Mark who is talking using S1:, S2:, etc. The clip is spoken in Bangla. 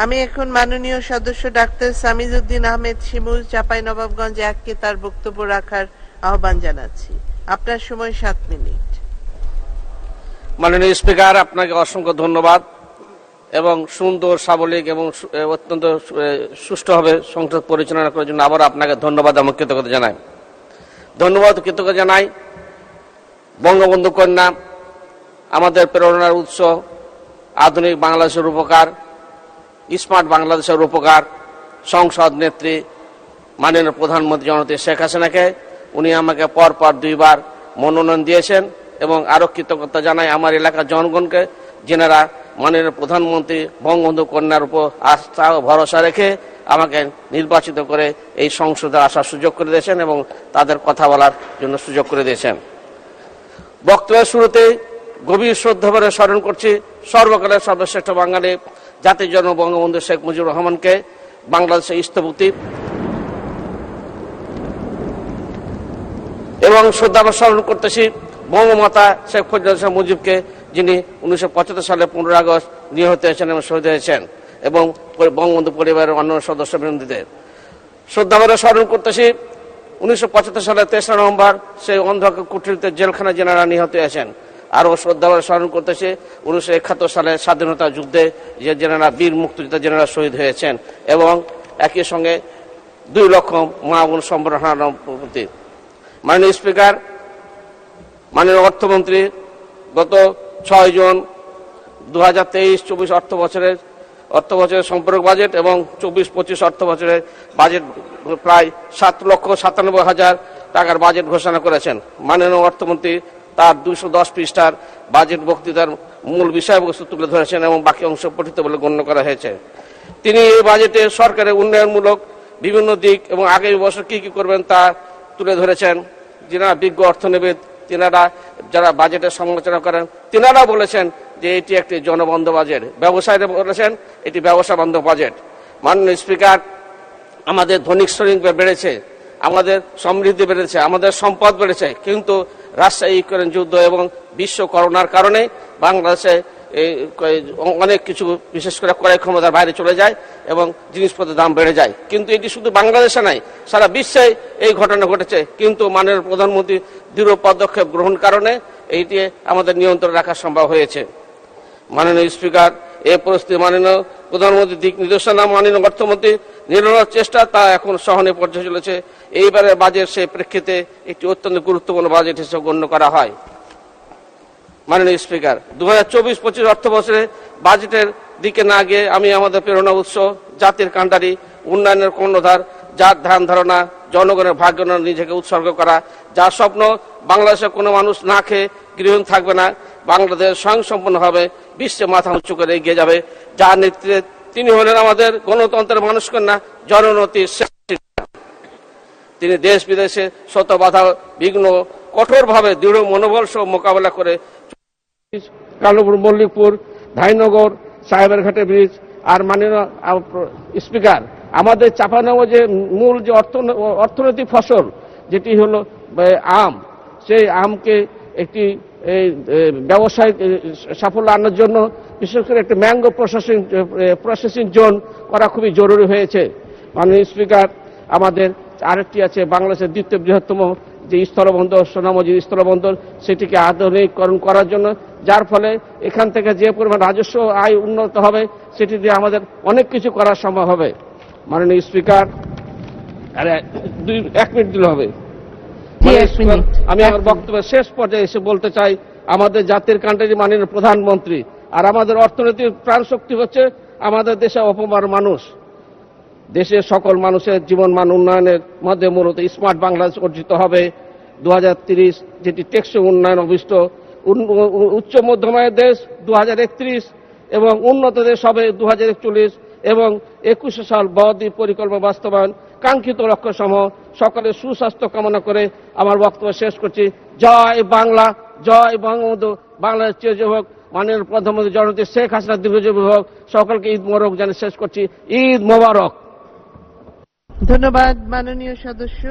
S1: আমি এখন মাননীয় সদস্য ডাক্তার সামিজউদ্দিন আহমেদ শিমুল চাপাই নবাবগঞ্জ এককে তার বক্তব্য রাখার আহ্বান জানাচ্ছি। আপনার সময় সাত মিনিট।
S2: মাননীয় স্পিকার, আপনাকে অসংখ্য ধন্যবাদ এবং সুন্দর সাবলিক এবং অত্যন্ত সুষ্ঠুভাবে সংসদ পরিচালনা করার জন্য আবার আপনাকে ধন্যবাদ এবং কৃতজ্ঞতা জানাই। ধন্যবাদ, কৃতজ্ঞতা জানাই। বঙ্গবন্ধু কন্যা, আমাদের প্রেরণার উৎস, আধুনিক বাংলাদেশের উপকার স্মার্ট বাংলাদেশের উপকার, সংসদ নেত্রী, মাননীয় প্রধানমন্ত্রী জনতা শেখ হাসিনাকে। উনি আমাকে পর পর দুইবার মনোনয়ন দিয়েছেন এবং আরও কৃতজ্ঞতা জানাই আমার এলাকার জনগণকে, যেনারা মাননীয় প্রধানমন্ত্রী বঙ্গবন্ধু কন্যার উপর আস্থা ও ভরসা রেখে আমাকে নির্বাচিত করে এই সংসদে আসার সুযোগ করে দিয়েছেন এবং তাদের কথা বলার জন্য সুযোগ করে দিয়েছেন। বক্তব্যের শুরুতে গভীর শ্রদ্ধাভরে স্মরণ করছি, সর্বকালের সর্বশ্রেষ্ঠ বাঙালি জাতির জন্য বঙ্গবন্ধু শেখ মুজিবুর রহমানকে বাংলাদেশের স্থপতি এবং শ্রদ্ধাভরে স্মরণ করতেছি বঙ্গমাতা শেখ ফজল শেখ মুজিবকে, যিনি উনিশশো পঁচাত্তর সালে পনেরো আগস্ট নিহত হয়েছেন এবং শহীদ হয়েছেন, এবং বঙ্গবন্ধু পরিবারের অন্য সদস্য বৃন্দদের শ্রদ্ধাভরে স্মরণ করতেছি, উনিশশো পঁচাত্তর সালে তেসরা নভেম্বর সেই অন্ধকার কুঠিরিতে জেলখানা জেনারা নিহত হয়েছেন আরও শ্রদ্ধাভরে স্মরণ করতেছে উনিশশো একাত্তর সালে স্বাধীনতা যুদ্ধে যে জেনারা বীর মুক্তিযোদ্ধা জেনারা শহীদ হয়েছেন এবং একই সঙ্গে দুই লক্ষ মা বোন সম্বর্ধনা প্রতি মাননীয় স্পিকার, মাননীয় অর্থমন্ত্রী, গত ছয় জুন দু হাজার তেইশ চব্বিশ অর্থ বছরের অর্থ বছরের সম্পর্ক বাজেট এবং চব্বিশ পঁচিশ অর্থ বছরের বাজেট প্রায় সাত লক্ষ সাতানব্বই হাজার টাকার বাজেট ঘোষণা করেছেন। মাননীয় অর্থমন্ত্রী তার দুশো দশ পৃষ্ঠার বাজেট বক্তৃতার মূল বিষয়বস্তু তুলে ধরেছেন এবং বাকি অংশ পঠিত বলে গণ্য করা হয়েছে। তিনি এই বাজেটে সরকারের উন্নয়নমূলক বিভিন্ন দিক এবং আগামী বছর কি কি করবেন তা তুলে ধরেছেন। যিনারা বিজ্ঞ অর্থনীতিবিদ, তিনারা যারা বাজেটের সমালোচনা করেন, তিনারা বলেছেন যে এটি একটি জনবন্ধ বাজেট। ব্যবসায়ীরা বলেছেন এটি ব্যবসা বান্ধব বাজেট। মাননীয় স্পিকার, আমাদের ধনিক শ্রেণি বেড়েছে, আমাদের সমৃদ্ধি বেড়েছে, আমাদের সম্পদ বেড়েছে, কিন্তু রাজশাহী ইউক্রেন যুদ্ধ এবং বিশ্ব করোনার কারণে বাংলাদেশে অনেক কিছু, বিশেষ করে ক্রয় ক্ষমতার বাইরে চলে যায় এবং জিনিসপত্রের দাম বেড়ে যায়। কিন্তু এটি শুধু বাংলাদেশে নাই, সারা বিশ্বে এই ঘটনা ঘটেছে। কিন্তু মাননীয় প্রধানমন্ত্রী দৃঢ় পদক্ষেপ গ্রহণ কারণে এইটি আমাদের নিয়ন্ত্রণ রাখা সম্ভব হয়েছে। মাননীয় স্পিকার এই পরিস্থিতি মাননীয় প্রধানমন্ত্রী দিক নির্দেশনা, মাননীয় অর্থমন্ত্রী নির্ণয়ের চেষ্টা তা এখন সহনে পর্যায়ে চলেছে। এইবারের বাজেট সেই প্রেক্ষিতে একটি অত্যন্ত গুরুত্বপূর্ণ বাজেট হিসেবে গণ্য করা হয়। মাননীয় স্পিকার দু হাজার চব্বিশ পঁচিশ অর্থ বছরে বাজেটের দিকে না গিয়ে আমি আমাদের প্রেরণা উৎস, জাতির কাণ্ডারি, উন্নয়নের কর্ণধার যার ধ্যান ধারণা, জনগণের ভাগ্য নিজেকে উৎসর্গ করা, যার স্বপ্ন বাংলাদেশের কোনো মানুষ না খেয়ে গৃহহীন থাকবে না, বাংলাদেশ স্বয়ংসম্পন্ন হবে বিশ্বে মাথা উঁচু করে এগিয়ে যাবে, যার নেতৃত্বে তিনি হলেন আমাদের গণতন্ত্রের মানুষ কন্যা জননতির তিনি দেশ বিদেশে শত বাধা, বিঘ্ন, কঠোরভাবে দৃঢ় মনোবল সহ মোকাবেলা করে কালুপুর, মল্লিকপুর, ধাইনগর সাহেবের ঘাটে ব্রিজ আর মাননীয় স্পিকার, আমাদের চাপানামা যে মূল যে অর্থ- অর্থনৈতিক ফসল, যেটি হলো আম, সেই আমকে একটি ব্যবসায়িক সাফল্য আনার জন্য বিশেষ করে একটা ম্যাঙ্গো প্রসেসিং প্রসেসিং জোন করা খুবই জরুরি হয়েছে মাননীয় স্পিকার আমাদের আরেকটি আছে বাংলাদেশের দ্বিতীয় বৃহত্তম যে স্থলবন্দর সোনামজি স্থলবন্দর সেটিকে আধুনিকরণ করার জন্য যার ফলে এখান থেকে যে পরিমাণ রাজস্ব আয় উন্নত হবে সেটি দিয়ে আমাদের অনেক কিছু করা সম্ভব হবে মাননীয় স্পিকার আরে দুই এক মিনিট দিলে হবে। আমি আমার। বক্তব্যের শেষ পর্যায়ে এসে বলতে চাই আমাদের জাতির কান্ডারি মাননীয় প্রধানমন্ত্রী আর আমাদের অর্থনৈতিক প্রাণ শক্তি হচ্ছে আমাদের দেশে অপমার মানুষ। দেশের সকল মানুষের জীবনমান উন্নয়নের মধ্যে মূলত স্মার্ট বাংলাদেশ অর্জিত হবে। দু যেটি টেকসই উন্নয়ন অভিষ্ট উচ্চ মধ্যমায়ের দেশ দু হাজার একত্রিশ এবং উন্নত দেশ হবে দু হাজার একচল্লিশ এবং একুশে সাল বহদ্বী পরিকল্পনা বাস্তবায়ন, কাঙ্ক্ষিত লক্ষ্য সমূহ সকলের সুস্বাস্থ্য কামনা করে আমার বক্তব্য শেষ করছি। জয় বাংলা। জয় বঙ্গবন্ধু, বাংলাদেশ চিরজীব হোক, মাননীয় প্রধানমন্ত্রী জনতী শেখ হাসিনা দীর্ঘজীবী হোক, সকলকে ঈদ মোবারক জানিয়ে শেষ করছি। ঈদ মোবারক।
S1: ধন্যবাদ মাননীয় সদস্য।